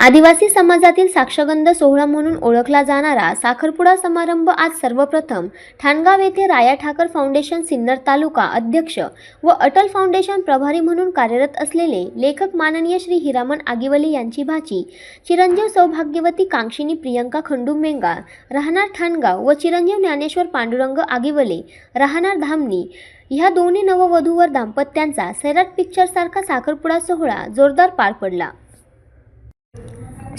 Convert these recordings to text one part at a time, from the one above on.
आदिवासी समाजातील साक्षगंध सोहळा म्हणून ओळखला जाणारा साखरपुडा समारंभ आज सर्वप्रथम ठाणगाव येथे राया ठाकर फाउंडेशन सिन्नर तालुका अध्यक्ष व अटल फाउंडेशन प्रभारी म्हणून कार्यरत असलेले लेखक माननीय श्री हिरामन आगिवले यांची भाची चिरंजीव सौभाग्यवती कांक्षिणी प्रियंका खंडू मेंगा राहणार ठाणगाव व चिरंजीव ज्ञानेश्वर पांडुरंग आगिवले राहणार धामणी ह्या दोन्ही नववधूवर दाम्पत्यांचा सैराट पिक्चरसारखा साखरपुडा सोहळा जोरदार पार पडला.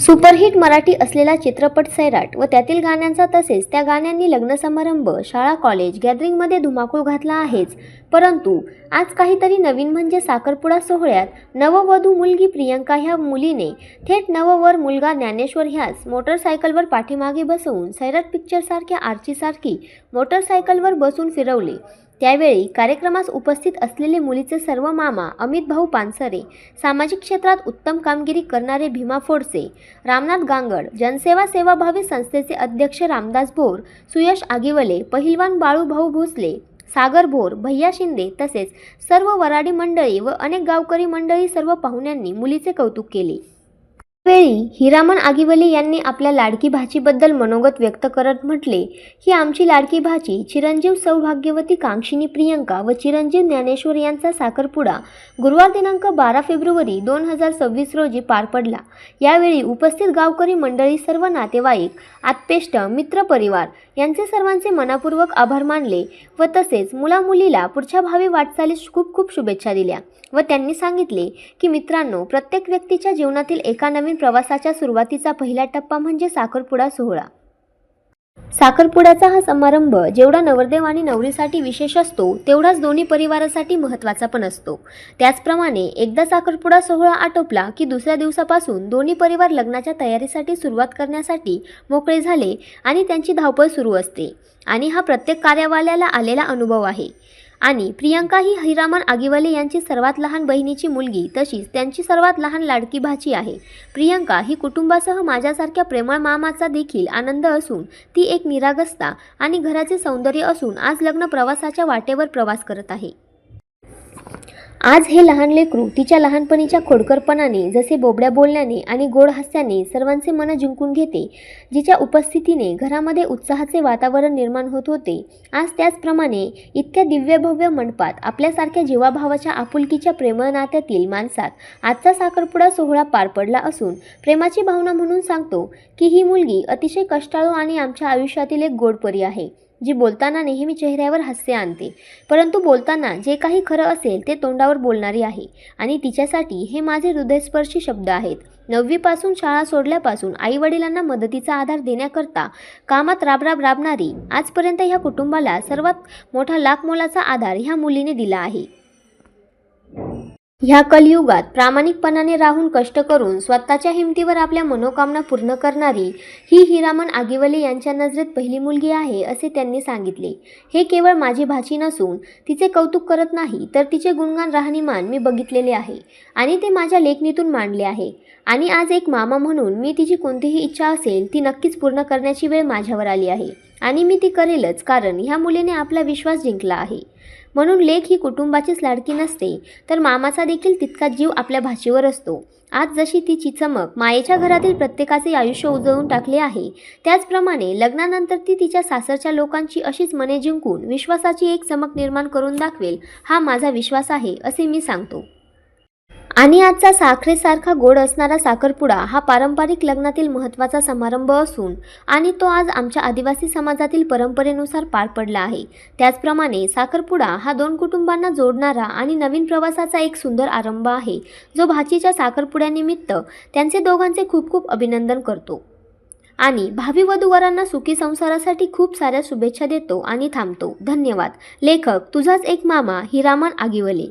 सुपरहिट मराठी असलेला चित्रपट सैराट व त्यातील गाण्यांचा तसेच त्या गाण्यांनी लग्न समारंभ शाळा कॉलेज गॅदरिंगमध्ये धुमाकूळ घातला आहेच. परंतु आज काहीतरी नवीन म्हणजे साखरपुडा सोहळ्यात नववधू मुलगी प्रियंका ह्या मुलीने थेट नववर मुलगा ज्ञानेश्वर ह्यास मोटरसायकलवर पाठीमागे बसवून सैराट पिक्चरसारख्या आरचीसारखी मोटरसायकलवर बसून फिरवले. त्यावेळी कार्यक्रमास उपस्थित असलेले मुलीचे सर्व मामा अमित भाऊ पानसरे सामाजिक क्षेत्रात उत्तम कामगिरी करणारे भीमा फोडसे रामनाथ गांगड जनसेवा सेवाभावी संस्थेचे अध्यक्ष रामदास भोर सुयश आगिवले पहिलवान बाळूभाऊ भोसले सागर भोर भैया शिंदे तसेच सर्व वराडी मंडळी व अनेक गावकरी मंडळी सर्व पाहुण्यांनी मुलीचे कौतुक केले. त्यावेळी हिरामन आगिवले यांनी आपल्या लाडकी भाचीबद्दल मनोगत व्यक्त करत म्हटले ही आमची लाडकी भाची चिरंजीव सौभाग्यवती कांक्षिणी प्रियंका व चिरंजीव ज्ञानेश्वर यांचा साखरपुडा गुरुवार दिनांक बारा फेब्रुवारी दोन हजार सव्वीस रोजी पार पडला. यावेळी उपस्थित गावकरी मंडळी सर्व नातेवाईक आत्पेष्ट मित्रपरिवार यांचे सर्वांचे मनापूर्वक आभार मानले व तसेच मुलामुलीला पुढच्या भावी वाटचालीस खूप खूप शुभेच्छा दिल्या व त्यांनी सांगितले की मित्रांनो प्रत्येक व्यक्तीच्या जीवनातील एका नवीन प्रवासाच्या सुरुवातीचा पहिला टप्पा म्हणजे साखरपुडा सोहळा. साखरपुड्याचा हा समारंभ जेवढा नवरदेव आणि नवरीसाठी विशेष असतो तेवढाच दोन्ही परिवारासाठी महत्त्वाचा पण असतो. त्याचप्रमाणे एकदा साखरपुडा सोहळा आटोपला की दुसऱ्या दिवसापासून दोन्ही परिवार लग्नाच्या तयारीसाठी सुरुवात करण्यासाठी मोकळे झाले आणि त्यांची धावपळ सुरू असते. आणि हा प्रत्येक कार्यावाल्याला आलेला अनुभव आहे. आणि प्रियंका ही हिरामन आगिवाले यांची सर्वात लहान बहिणीची मुलगी तशीच त्यांची सर्वात लहान लाडकी भाची आहे. प्रियंका ही कुटुंबासह माझ्यासारख्या प्रेमळ मामाचा देखील आनंद असून ती एक निरागसता आणि घराचे सौंदर्य असून आज लग्न प्रवासाच्या वाटेवर प्रवास करत आहे. आज हे लहान लेकरू तिच्या लहानपणीच्या खोडकरपणाने जसे बोबड्या बोलण्याने आणि गोड हास्याने सर्वांचे मन जिंकून घेते जिच्या उपस्थितीने घरामध्ये उत्साहाचे वातावरण निर्माण होत होते आज त्याचप्रमाणे इतक्या दिव्यभव्य मंडपात आपल्यासारख्या जीवाभावाच्या आपुलकीच्या प्रेमनात्यातील माणसात आजचा साखरपुडा सोहळा पार पडला असून प्रेमाची भावना म्हणून सांगतो की ही मुलगी अतिशय कष्टाळू आणि आमच्या आयुष्यातील एक गोडपरी आहे. जी बोलताना नेहमी चेहऱ्यावर हास्य आणते. परंतु बोलताना जे काही खरं असेल ते तोंडावर बोलणारी आहे आणि तिच्यासाठी हे माझे हृदयस्पर्शी शब्द आहेत. नववीपासून शाळा सोडल्यापासून आईवडिलांना मदतीचा आधार देण्याकरता कामात राबराब राबणारी आजपर्यंत ह्या कुटुंबाला सर्वात मोठा लाख मोलाचा आधार ह्या मुलीने दिला आहे. ह्या कलियुगात प्रामाणिकपणाने राहून कष्ट करून स्वतःच्या हिमतीवर आपल्या मनोकामना पूर्ण करणारी ही हिरामन आगिवले यांच्या नजरेत पहिली मुलगी आहे असे त्यांनी सांगितले. हे केवळ माझी भाची नसून तिचे कौतुक करत नाही तर तिचे गुणगान राहणीमान मी बघितलेले आहे आणि ते माझ्या लेखणीतून मांडले आहे. आणि आज एक मामा म्हणून मी तिची कोणतीही इच्छा असेल ती नक्कीच पूर्ण करण्याची वेळ माझ्यावर आली आहे आणि मी ती करेलच कारण ह्या मुलीने आपला विश्वास जिंकला आहे. म्हणून लेख ही कुटुंबाचीच लाडकी नसते तर मामाचा देखील तितका जीव आपल्या भाषेवर असतो. आज जशी तिची चमक मायेच्या घरातील प्रत्येकाचे आयुष्य उजळून टाकले आहे त्याचप्रमाणे लग्नानंतर ती तिच्या सासरच्या लोकांची अशीच मने जिंकून विश्वासाची एक चमक निर्माण करून दाखवेल हा माझा विश्वास आहे असे मी सांगतो. आणि आजचा साखरेसारखा गोड असणारा साखरपुडा हा पारंपरिक लग्नातील महत्त्वाचा समारंभ असून आणि तो आज आमच्या आदिवासी समाजातील परंपरेनुसार पार पडला आहे. त्याचप्रमाणे साखरपुडा हा दोन कुटुंबांना जोडणारा आणि नवीन प्रवासाचा एक सुंदर आरंभ आहे जो भाचीच्या साखरपुड्यानिमित्त त्यांचे दोघांचे खूप खूप अभिनंदन करतो. आणि भावी वधूवरांना सुखी संसारासाठी खूप साऱ्या शुभेच्छा देतो आणि थांबतो. धन्यवाद. लेखक तुझाच एक मामा हिरामन आगिवले.